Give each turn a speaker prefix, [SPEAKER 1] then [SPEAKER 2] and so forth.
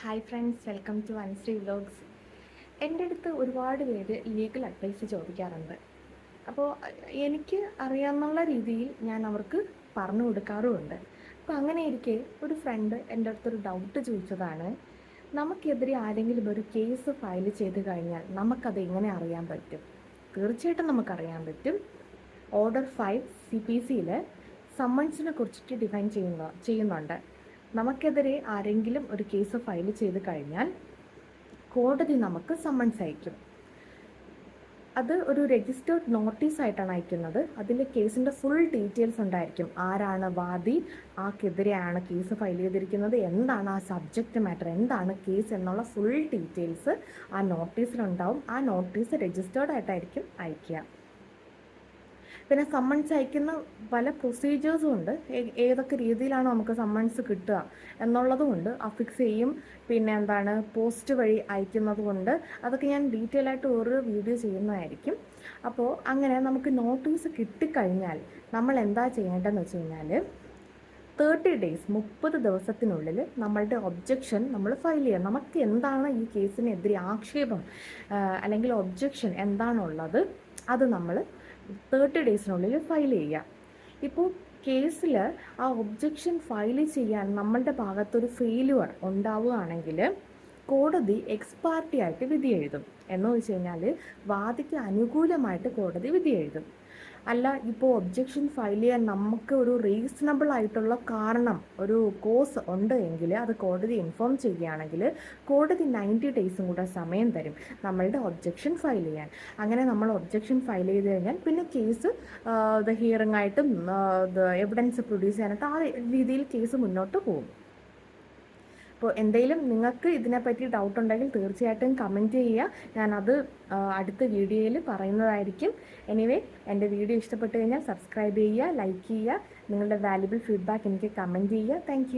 [SPEAKER 1] Hi friends welcome to Vanshree vlogs എന്റെ അടുത്ത് ഒരുപാട് പേര് ലീഗൽ അഡ്വൈസ് ചോദിക്കാറുണ്ട്. അപ്പോൾ എനിക്ക് അറിയാമെന്നുള്ള രീതിയിൽ ഞാൻ അവർക്ക് പറഞ്ഞു കൊടുക്കാറുമുണ്ട്. അപ്പോൾ അങ്ങനെ ഇരിക്കെ ഒരു ഫ്രണ്ട് എന്റെ അടുത്തൊരു ഡൗട്ട് ചോദിച്ചതാണ്. നമുക്കെതിരെ ആരെങ്കിലും ഒരു കേസ് ഫയൽ ചെയ്ത് കഴിഞ്ഞാൽ നമുക്കത് എങ്ങനെ അറിയാൻ പറ്റും? തീർച്ചയായിട്ടും നമുക്കറിയാൻ പറ്റും. ഓർഡർ ഫൈവ് സി പി സിയിൽ സമ്മൺസിനെ കുറിച്ചിട്ട് ഡിഫൈൻ ചെയ്യുന്ന ചെയ്യുന്നുണ്ട്. നമുക്കെതിരെ ആരെങ്കിലും ഒരു കേസ് ഫയൽ ചെയ്ത് കഴിഞ്ഞാൽ കോടതി നമുക്ക് സമ്മൺസ് അയക്കും. അത് ഒരു രജിസ്റ്റേർഡ് നോട്ടീസ് ആയിട്ടാണ് അയക്കുന്നത്. അതിൽ കേസിന്റെ ഫുൾ ഡീറ്റെയിൽസ് ഉണ്ടായിരിക്കും. ആരാണ് വാദി? ആർക്കെതിരെയാണ് കേസ് ഫയൽ ചെയ്തിരിക്കുന്നത്. എന്താണ് ആ സബ്ജക്റ്റ് മാറ്റർ എന്താണ് കേസ് എന്നുള്ള ഫുൾ ഡീറ്റെയിൽസ് ആ നോട്ടീസിലുണ്ടാവും ആ നോട്ടീസ് രജിസ്റ്റേർഡ് ആയിട്ടായിരിക്കും അയക്കുക. പിന്നെ സമ്മൺസ് അയക്കുന്ന പല പ്രൊസീജിയേഴ്സും ഉണ്ട്. ഏതൊക്കെ രീതിയിലാണ് നമുക്ക് സമ്മൺസ് കിട്ടുക എന്നുള്ളതും ഉണ്ട്. അഫിക്സ് ചെയ്യും. പിന്നെ എന്താണ്? പോസ്റ്റ് വഴി അയക്കുന്നത് കൊണ്ട് അതൊക്കെ ഞാൻ ഡീറ്റെയിൽ ആയിട്ട് ഓരോ വീഡിയോ ചെയ്യുന്നതായിരിക്കും. അപ്പോൾ അങ്ങനെ നമുക്ക് നോട്ടീസ് കിട്ടിക്കഴിഞ്ഞാൽ നമ്മൾ എന്താ ചെയ്യേണ്ടതെന്ന് വെച്ച് കഴിഞ്ഞാൽ തേർട്ടി ഡേയ്സ് മുപ്പത് ദിവസത്തിനുള്ളിൽ നമ്മളുടെ ഒബ്ജക്ഷൻ നമ്മൾ ഫയൽ ചെയ്യാം നമുക്ക് എന്താണ് ഈ കേസിനെതിരെ ആക്ഷേപം അല്ലെങ്കിൽ ഒബ്ജക്ഷൻ എന്താണുള്ളത് അത് നമ്മൾ തേർട്ടി ഡേയ്സിനുള്ളിൽ ഫയൽ ചെയ്യുക ഇപ്പോൾ കേസിൽ ആ ഒബ്ജക്ഷൻ ഫയൽ ചെയ്യാൻ നമ്മളുടെ ഭാഗത്തൊരു ഫെയിലുവർ ഉണ്ടാവുകയാണെങ്കിൽ കോടതി എക്സ്പാർട്ടി ആയിട്ട് വിധി എഴുതും. എന്ന് വെച്ച് കഴിഞ്ഞാൽ വാദിക്ക് അനുകൂലമായിട്ട് കോടതി വിധി എഴുതും. അല്ല ഇപ്പോൾ ഒബ്ജക്ഷൻ ഫയൽ ചെയ്യാൻ നമുക്ക് ഒരു റീസണബിൾ ആയിട്ടുള്ള കാരണം ഒരു കോസ് ഉണ്ട് എങ്കിൽ അത് കോടതി ഇൻഫോം ചെയ്യുകയാണെങ്കിൽ കോടതി നയന്റി ഡേയ്സും കൂടെ സമയം തരും നമ്മളുടെ ഒബ്ജക്ഷൻ ഫയൽ ചെയ്യാൻ. അങ്ങനെ നമ്മൾ ഒബ്ജക്ഷൻ ഫയൽ ചെയ്ത് കഴിഞ്ഞാൽ പിന്നെ കേസ് ഇത് ഹിയറിംഗ് ആയിട്ടും എവിഡൻസ് പ്രൊഡ്യൂസ് ചെയ്യാനായിട്ട് ആ രീതിയിൽ കേസ് മുന്നോട്ട് പോകും. അപ്പോൾ എന്തെങ്കിലും നിങ്ങൾക്ക് ഇതിനെപ്പറ്റി ഡൗട്ട് ഉണ്ടെങ്കിൽ തീർച്ചയായിട്ടും കമന്റ് ചെയ്യുക. ഞാനത് അടുത്ത വീഡിയോയിൽ പറയുന്നതായിരിക്കും. എനിവേ എന്റെ വീഡിയോ ഇഷ്ടപ്പെട്ടു കഴിഞ്ഞാൽ സബ്സ്ക്രൈബ് ചെയ്യുക ലൈക്ക് ചെയ്യുക. നിങ്ങളുടെ വാല്യുബിൾ ഫീഡ്ബാക്ക് എനിക്ക് കമന്റ് ചെയ്യുക. താങ്ക്